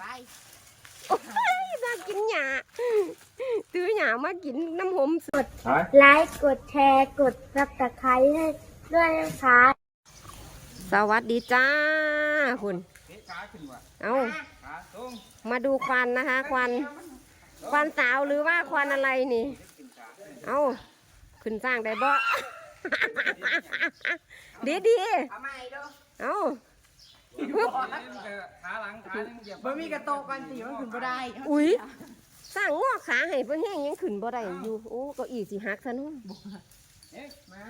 ไปโอ้ยน่ากินหยาซื้อหยามากินน้ำหอมสด ไลค์กดแชร์กดซับสไครต์ให้ด้วยนะคะสวัสดีจ้าคุณเตะขาขึ้นว่ะเอาขาตรงมาดูควันนะคะ ควัน ควันสาวหรือว่าควันอะไรนี่ เอาขึ้นสร้างได้บ่ดีดีทำไมดูๆเอา ขาหลังขานี่มันเหยียบบ่มีกระโตกกันสิมันขึ้นบ่ได้อุ้ยสร้างงอกขาให้เพื่อแห้งยังขึ้นบ่ได้อยู่โอ้เก็อีสิหักซะเนู่นเอ๊ะมา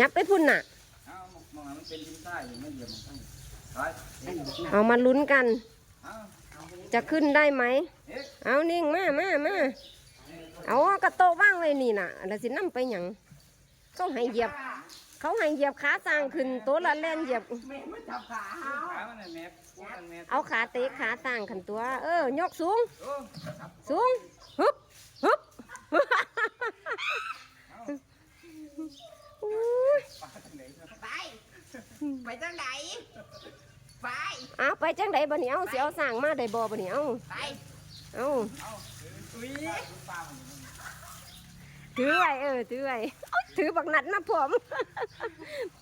ยับไปพุ่นน่ะเอามองมันเป็นดินทรายอยู่ไม่เหยียบมันไปเอามาลุ้นกันเอาจะขึ้นได้ไหมเอ๊ะเอานิ่งมามามาเอากระโตะว่างไว้นี่น่ะแล้วสินำไปหยัง เขาให้เหยียบ เขาให้เหยียบขาสร้างขึ้นโต๊ะละแล่นเหยียบ แม่มันจับขาเฮาขามันน่ะแมบมันแมบเอาขาเตะขาสร้างขันตัว เออยกสูง โอ้สูงฮึบฮึบอุ้ยไป ไปจังไหนไป เอาไปจังไดบ่เนี่ยเอาสิเอาสร้างมาได้บ่บ่เนี่ยเอาไป เอาอุ้ย ถือไว้เออถือไว้เอา ถือบักนัดมาผม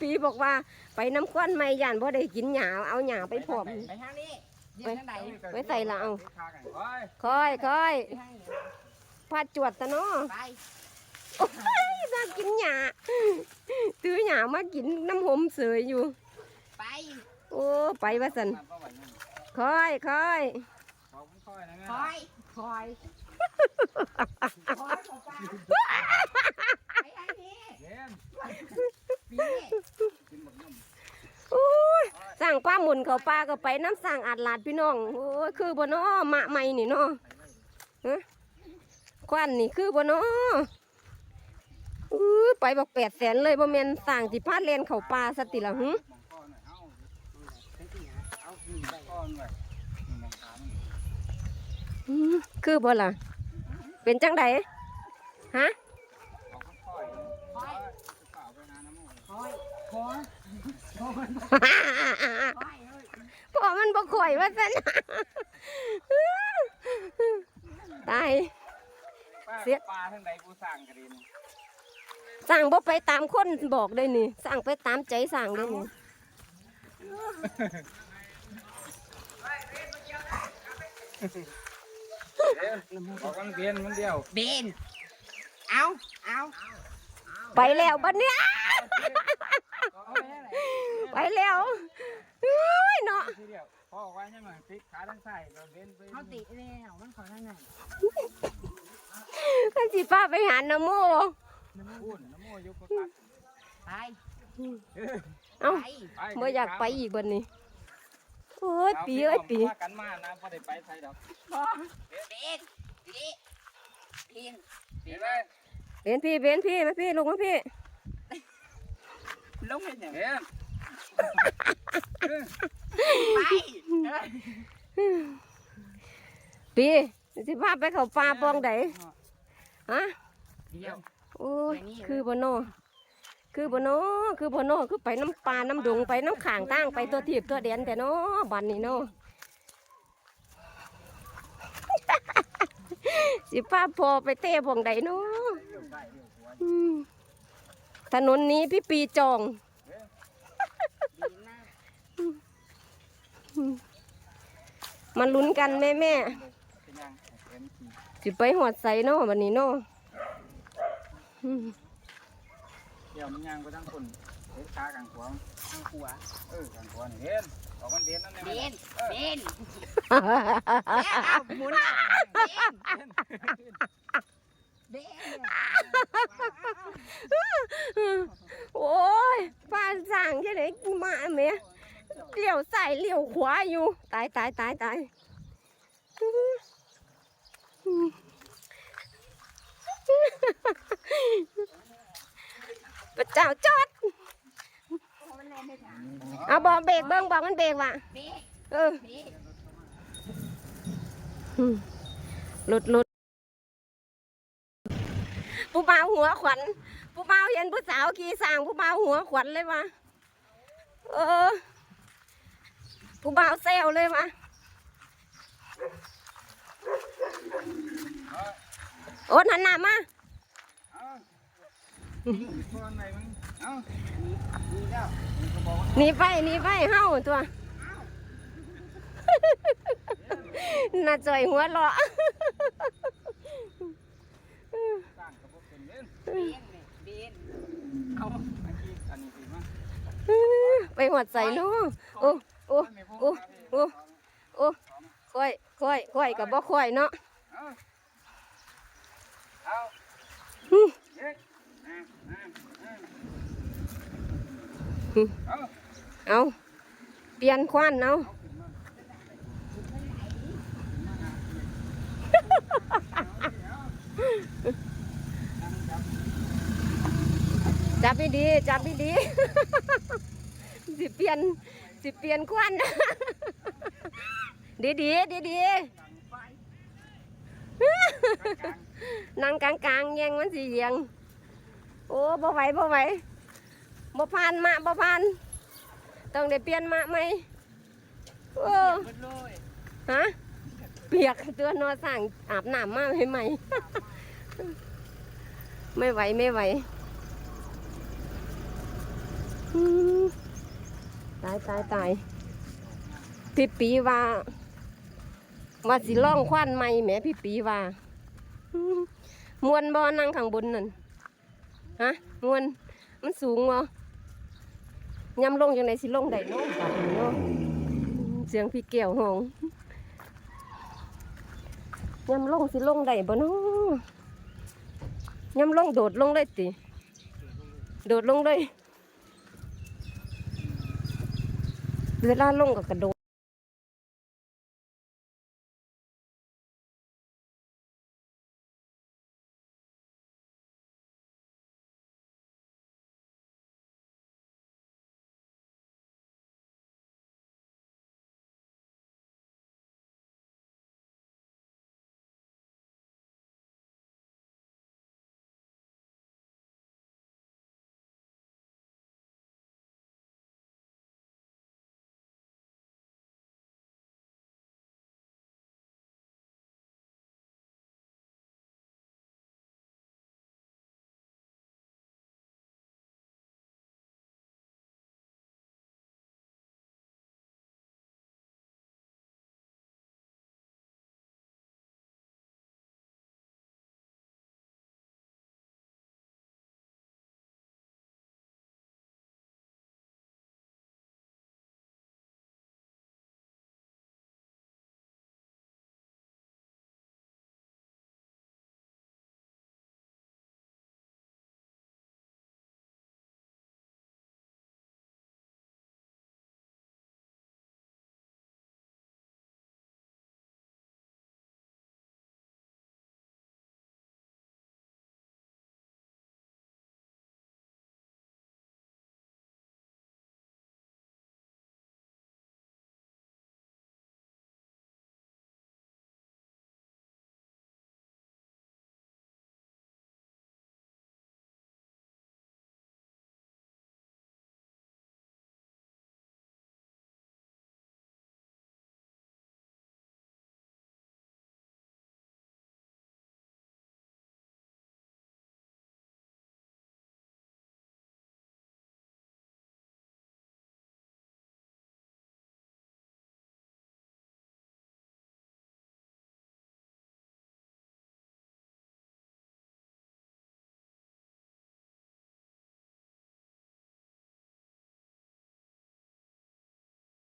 ปีบอกว่าไปน้ำควันไม่ย่านบ่ได้กินหญ้าเอาหญ้าไปผมไปทางนี้ยืนทางไหนไว้ใส่ละเอาขากันโอ้ยค่อยค่อยไปทางนี้พาดจวดตะเนาะไปโอ้ยน่ากินหญ้าถือหญ้ามากินน้ำหอมเสยอยู่ ไปโอ้ไปว่าสันมาประวัตินั่นค่อยค่อยขอบคุณค่อยนะแม่ คอยคอย คอยของป้า อ้ยสั่งป้าหมุนเขาป้าก็ไปน้ำสั่งอาดลาดพี่น้องโอ้ยคือบ่เนาะมะใหม่นี่เนาะฮะควันนี่คือบนาะอื้อไปบอกแปดแสนเลยบ่แมนสั่งสิพาเลนเขาป่าสติละหึมองข้อหน่อยเอาเอาขึ้นไปก้อนไว้มองขามันอื้อคือบ่ล่ะเป็นจังไดฮะ พ่อมันบ่ข่อยว่าซั่นตายป้าเสียปลาทั้งใดกูสั่งกระดินสั่งบ่ไปตามคนบอกได้นี่สั่งไปตามใจสั่งได้นี่เอ๊ะบอกมันเบียนมันเดียวเบนเอาเอาไปแล้วบัดเนี้ย เอาไปให้ไหน ไปแล้วอุ้ยเนาะทีเดียวพ่อบอกว่าใช่ไหมพลิกขาทั้งซ้ายเราเบนไปเขาติแล้วมันขอทางไหนกันสิฟ้าไปหาน้ำโมพูดน้ำโมยุบปักไปเอ้าไปไปบ่อยากไปอีกบัดนี้โอ้ยปีเอ้ยปีว่ากันมานะพอได้ไปไทยดอกเบนปีปีนเห็นไหมเบนพี่เบนพี่มาพี่ลงมาพี่ลงไปเนี่ยเห็นไปีสิพาไปเขาป่าปองไดฮะโอ้ยคือบโนคือบโนคือบโนคือไปน้ำปลาน้ำดงไปน้ำข่างตั้งไปตัวถีบตัวเดนแต่เนาะบันนี้เนาะสิพาพอไปเต้พองใดเนาะอืมถนนนี้พี่ปีจอง ดีมาก มาลุ้นกันแม่แม่เป็นยังเห็นขี่ๆสิไปหอดใสเนาะบันนี้เนาะอืมเดี๋ยวมันยังไปทั้งคนเห็นขากลางขวางทางหัวเออกลางขวางนี่เห็นบอกมันเบนนั่นแหละเบนเบนเเอาหมุนเบนเบนโอ้ยป้าสั่งที่ไหนมาเมีย เลี้ยวใส่เลี้ยวขวาอยู่ ตายตายตายตายพระเจ้าจอด เอาบอกเบรกเบิ้งบอกมันเบรกว่ะเออหลุดหลุดผู้บ่าหัวขวัญผู้บ่าเห็นผู้สาวขี่สางผู้บ่าหัวขวัญเลยวะเออ ผู้บ่าวแซวเลยวะโอ้หันหนามาหนีไปหนีไปเฮ้าตัวน่าจอยหัวล้อไปหัวใจลูกโอ้ โอ้โอ้โอ้โอ้ค่อยค่อยค่อยกับบ่ค่อยเนาะเอาเอาอืมเย้อ่าอ่าอ่าอืมเอาเอาเปลี่ยนควันเอาจับดีๆจับดีๆสิเปลี่ยน สิเปลี่ยนควัน ดีดีดีดีนั่งกลางๆแยงมันสิเยียง โอ้บ่ไหวบ่ไหวบ่ผ่านมาบ่ผ่านต้องได้เปลี่ยนมาไหมโอ้ฮะเปียกตัวนอสั่งอาบน้ำมาให้ไหมไม่ไหวไม่ไหวอืม ตายตายตายพี่ปีว่า ว่าสิล่องควันไหมแหมพี่ปีว่ามวนบ่นั่งข้างบนนั่นฮะมวนมันสูงบ่ยำลงจังไดสิลงได้เนาะบาดนี้เนาะเสียงพี่เกี่ยวหงยำลงสิลงได้บ่เนาะยำลงโดดลงเลยติโดดลงเลย เวลาลงก็กระโดด